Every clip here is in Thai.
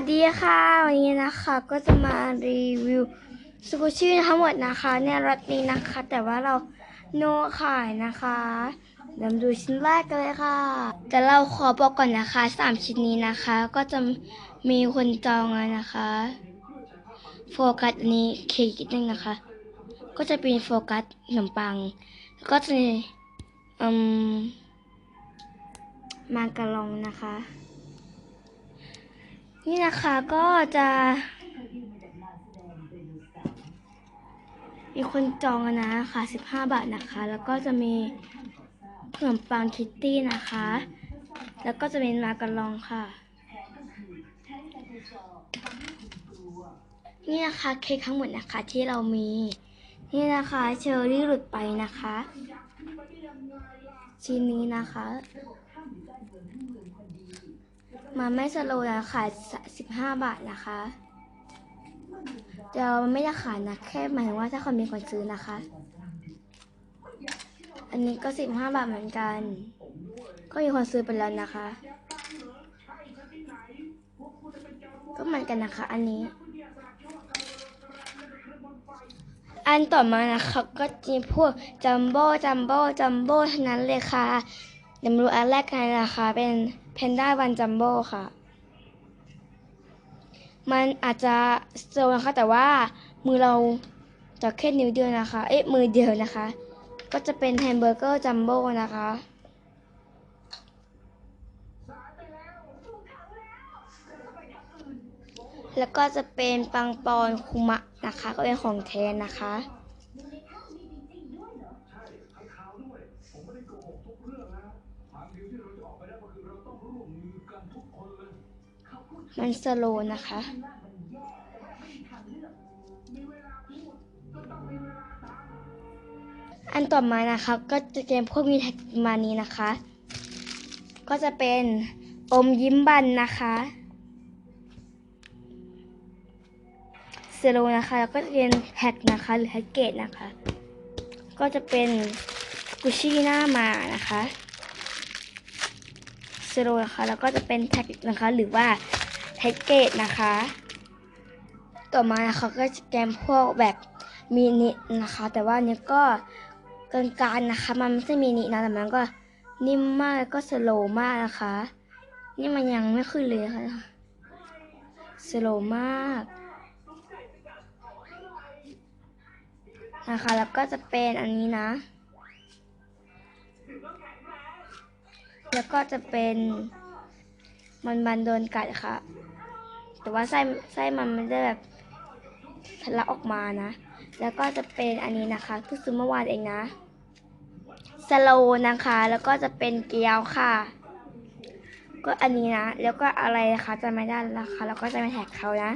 สดีค่ะ วันนี้นะคะก็จะมารีวิวสกูชี่ทั้งหมดนะคะในรถนี้นะคะ แต่ว่าเราโนขายนะคะเดี๋ยวมดูชิ้นแรกกันเลยค่ะ แต่เราขอบอกก่อนนะคะสามชิ้นนี้นะคะ ก็จะมีคนจองนะคะ โฟกัสอันนี้เคกนิดนึงนะคะ ก็จะเป็นโฟกัสขนมปัง แล้วก็จะมีอืมมาการองนะคะ นี่นะคะก็จะมีคนจองนะค่ะ15 บาทนะคะ แล้วก็จะมีขนมปังคิตตี้นะคะ แล้วก็จะเป็นมาการองค่ะ นี่นะคะเค้กทั้งหมดนะคะที่เรามี นี่นะคะเชอร์รี่หลุดไปนะคะ ชิ้นนี้นะคะ มาไม่สโลว์แล้วขาย15บาทนะคะเดี๋ยวมันไม่ได้ขายนะ แค่หมายถึงว่าถ้าคนมีคนซื้อนะคะ อันนี้ก็15บาทเหมือนกัน ก็มีคนซื้อไปแล้วนะคะ ก็เหมือนกันนะคะ อันนี้ อันต่อมานะคะก็จะพวกจัมโบ้จัมโบ้จัมโบ้ทั้งนั้นเลยค่ะ เดี๋ยวมาดูอันแรกกันนะคะ เป็นแพนด้าวันจัมโบ้ค่ะ มันอาจจะโซนะคะ แต่ว่ามือเราจะแค่นิ้วเดียวนะคะ เอ๊ะ มือเดียวนะคะ ก็จะเป็นแฮมเบอร์เกอร์จัมโบ้นะคะแล้วก็จะเป็นปังปอนคุมะนะคะ ก็เป็นของแทนนะคะมันสโลว์ มันสโลนะคะ อันต่อมานะคะก็จะเป็นพวกมีแท็กมานี้นะคะ ก็จะเป็นอมยิ้มบันนะคะสโลนะคะ แล้วก็จะเป็นแท็กนะคะ หรือแท็กเกตนะคะ ก็จะเป็นกุชชี่หน้ามานะคะ สโลนะคะแล้วก็จะเป็นแท็กนะคะ หรือว่าแท็กเกตนะคะ ต่อมานะคะก็จะแกมพวกแบบมินินะคะ แต่ว่านี้ก็กลางๆนะคะ มันไม่ใช่มินินะแต่มันก็นิ่มมากแล้วก็สโลมากนะคะ นี่มันยังไม่ขึ้นเลยค่ะสโลมากนะคะแล้วก็จะเป็นอันนี้นะ แล้วก็จะเป็นมันบันโดนกัดค่ะ แต่ว่าไส้ไส้มันไม่ได้แบบทะลักออกมานะ แล้วก็จะเป็นอันนี้นะคะเพิ่งซื้อเมื่อวานเองนะสโลนะคะ แล้วก็จะเป็นเกี๊ยวค่ะ ก็อันนี้นะ แล้วก็อะไรนะคะจะไม่ได้แล้วค่ะแล้วก็จะไมาแท็กเขานะ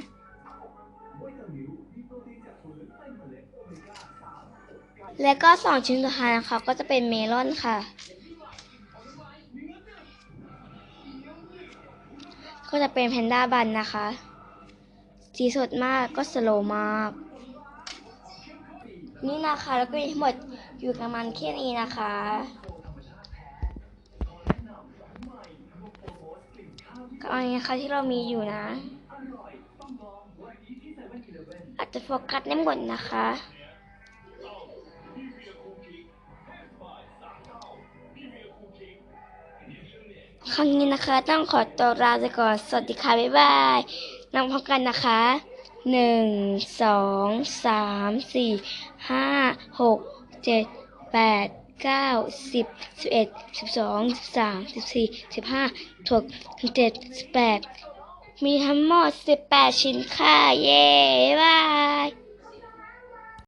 แล้วก็สองชิ้นสุดท้ายนะคะ ก็จะเป็นเมลอนค่ะ ก็จะเป็นแพนด้าบันนะคะ สีสดมากก็สโลมาก นี่นะคะแล้วก็มีทั้งหมดอยู่ประมาณแค่นี้นะคะ ก็อันนี้นะคะที่เรามีอยู่นะ อาจจะโฟกัสได้หมดนะคะ ครั้งนี้นะคะ ต้องขอตัวลาไปก่อน สวัสดีค่ะ บ๊ายบายนั่งพร้อมกันนะคะหนึ่งสองสามสี่ห้าหกเจ็ดแปดเก้าสิบสิบเอ็ดสิบสองสิบสามสิบสี่สิบห้าถกเจ็ดสิบแปดมีทั้งหมดสิบแปดชิ้นค่ะ เย้ บ๊ายบาย